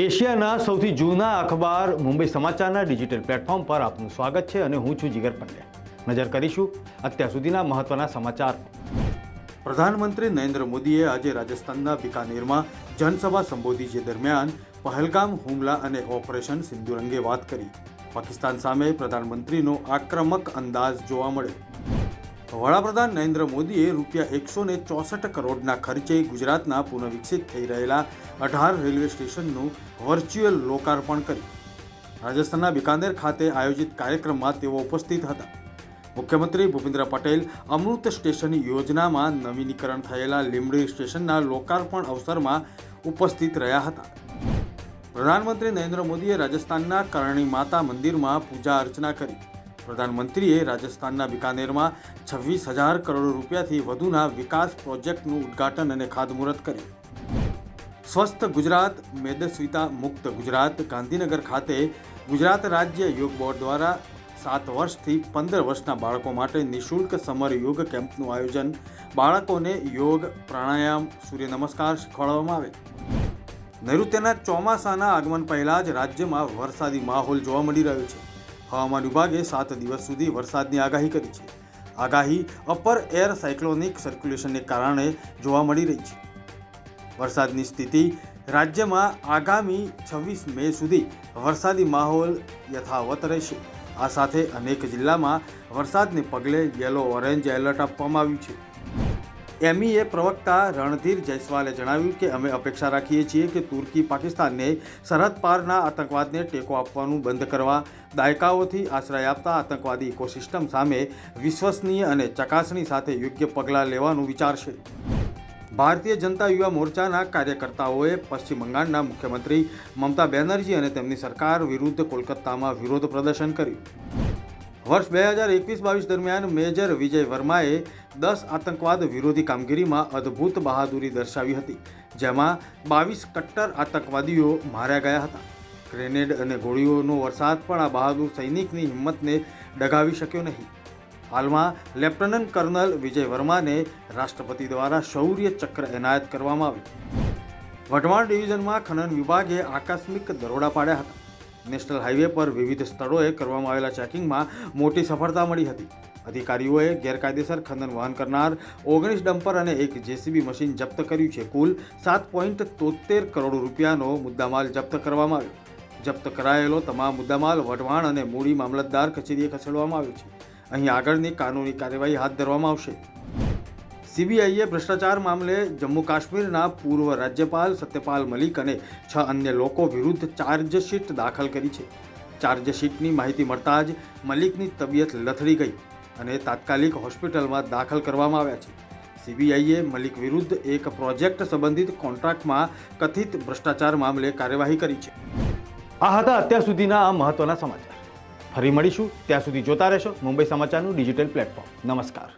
એશિયાના સૌથી જૂના અખબાર મુંબઈ સમાચારના ડિજિટલ પ્લેટફોર્મ પર આપનું સ્વાગત છે અને હું છું જીગર પંડ્યા નજર કરીશું અત્યાર સુધીના મહત્વના સમાચાર. પ્રધાનમંત્રી નરેન્દ્ર મોદીએ આજે રાજસ્થાનના બિકાનેરમાં જનસભા સંબોધી જે દરમિયાન પહલગામ, હુમલા અને ઓપરેશન સિંધુ અંગે વાત કરી. પાકિસ્તાન સામે પ્રધાનમંત્રીનો આક્રમક અંદાજ જોવા મળ્યો. વડાપ્રધાન નરેન્દ્ર મોદીએ રૂપિયા એકસો ને ચોસઠ કરોડના ખર્ચે ગુજરાતના પુનઃવિકસિત થઈ રહેલા અઢાર રેલવે સ્ટેશનનું વર્ચ્યુઅલ લોકાર્પણ કર્યું. રાજસ્થાનના બિકાનેર ખાતે આયોજિત કાર્યક્રમમાં તેઓ ઉપસ્થિત હતા. મુખ્યમંત્રી ભૂપેન્દ્ર પટેલ અમૃત સ્ટેશન યોજનામાં નવીનીકરણ થયેલા લીમડી સ્ટેશનના લોકાર્પણ અવસરમાં ઉપસ્થિત રહ્યા હતા. પ્રધાનમંત્રી નરેન્દ્ર મોદીએ રાજસ્થાનના કરણી માતા મંદિરમાં પૂજા અર્ચના કરી. પ્રધાનમંત્રીએ રાજસ્થાનના બિકાનેરમાં છવ્વીસ હજાર કરોડ રૂપિયાથી વધુના વિકાસ પ્રોજેક્ટનું ઉદ્ઘાટન અને ખાતમુહૂર્ત કર્યું. સ્વસ્થ ગુજરાત, મેદસ્વીતા મુક્ત ગુજરાત, ગાંધીનગર ખાતે ગુજરાત રાજ્ય યોગ બોર્ડ દ્વારા સાત વર્ષથી પંદર વર્ષના બાળકો માટે નિઃશુલ્ક સમર યોગ કેમ્પનું આયોજન. બાળકોને યોગ, પ્રાણાયામ સૂર્ય નમસ્કાર શીખવાડવામાં આવે. નૈઋત્યના ચોમાસાના આગમન પહેલાં જ રાજ્યમાં વરસાદી માહોલ જોવા મળી રહ્યો છે. હવામાન વિભાગે સાત દિવસ સુધી વરસાદની આગાહી કરી છે. આગાહી અપર એર સાયક્લોનિક સર્ક્યુલેશનને કારણે જોવા મળી રહી છે. વરસાદની સ્થિતિ રાજ્યમાં આગામી છવ્વીસ મે સુધી વરસાદી માહોલ યથાવત રહેશે. આ સાથે અનેક જિલ્લામાં વરસાદને પગલે યલો ઓરેન્જ એલર્ટ આપવામાં આવ્યું છે. એમઈએ પ્રવક્તા રણધીર જયસ્વાલે જણાવ્યું કે અમે અપેક્ષા રાખીએ છીએ કે તુર્કી પાકિસ્તાનને સરહદ પારના આતંકવાદને ટેકો આપવાનું બંધ કરવા, દાયકાઓથી આશ્રય આપતા આતંકવાદી ઇકોસિસ્ટમ સામે વિશ્વસનીય અને ચકાસણી સાથે યોગ્ય પગલાં લેવાનું વિચારશે. ભારતીય જનતા યુવા મોરચાના કાર્યકર્તાઓએ પશ્ચિમ બંગાળના મુખ્યમંત્રી મમતા બેનર્જી અને તેમની સરકાર વિરુદ્ધ કોલકાતામાં વિરોધ પ્રદર્શન કર્યું. વર્ષ બે હજાર એકવીસ બાવીસ દરમિયાન મેજર વિજય વર્માએ દસ આતંકવાદ વિરોધી કામગીરીમાં અદ્ભુત બહાદુરી દર્શાવી હતી, જેમાં બાવીસ કટ્ટર આતંકવાદીઓ માર્યા ગયા હતા. ગ્રેનેડ અને ગોળીઓનો વરસાદ પણ આ બહાદુર સૈનિકની હિંમતને ડગાવી શક્યો નહીં. હાલમાં લેફ્ટનન્ટ કર્નલ વિજય વર્માને રાષ્ટ્રપતિ દ્વારા શૌર્ય ચક્ર એનાયત કરવામાં આવ્યું. વઢવાણ ડિવિઝનમાં ખનન વિભાગે આકસ્મિક દરોડા પાડ્યા હતા. નેશનલ હાઈવે પર વિવિધ સ્થળોએ કરવામાં આવેલા ચેકિંગમાં મોટી સફળતા મળી હતી. અધિકારીઓએ ગેરકાયદેસર ખનન વહન કરનાર ઓગણીસ ડમ્પર અને એક જેસીબી મશીન જપ્ત કર્યું છે. કુલ સાત પોઈન્ટ તોતેર કરોડ રૂપિયાનો મુદ્દામાલ જપ્ત કરવામાં આવ્યો. જપ્ત કરાયેલો તમામ મુદ્દામાલ વઢવાણ અને મૂડી મામલતદાર કચેરીએ ખસેડવામાં આવ્યો છે. અહીં આગળની કાનૂની કાર્યવાહી હાથ ધરવામાં આવશે. સીબીઆઈએ ભ્રષ્ટાચાર મામલે જમ્મુ કાશ્મીરના પૂર્વ રાજ્યપાલ સત્યપાલ મલિક અને છ અન્ય લોકો વિરુદ્ધ ચાર્જશીટ દાખલ કરી છે. ચાર્જશીટની માહિતી મળતા જ મલિકની તબિયત લથડી ગઈ અને તાત્કાલિક હોસ્પિટલમાં દાખલ કરવામાં આવ્યા છે. સીબીઆઈએ મલિક વિરુદ્ધ એક પ્રોજેક્ટ સંબંધિત કોન્ટ્રાક્ટમાં કથિત ભ્રષ્ટાચાર મામલે કાર્યવાહી કરી છે. આ હતા અત્યાર સુધીના આ મહત્વના સમાચાર. ફરી મળીશું. ત્યાં સુધી જોતા રહેશો મુંબઈ સમાચારનું ડિજિટલ પ્લેટફોર્મ. નમસ્કાર.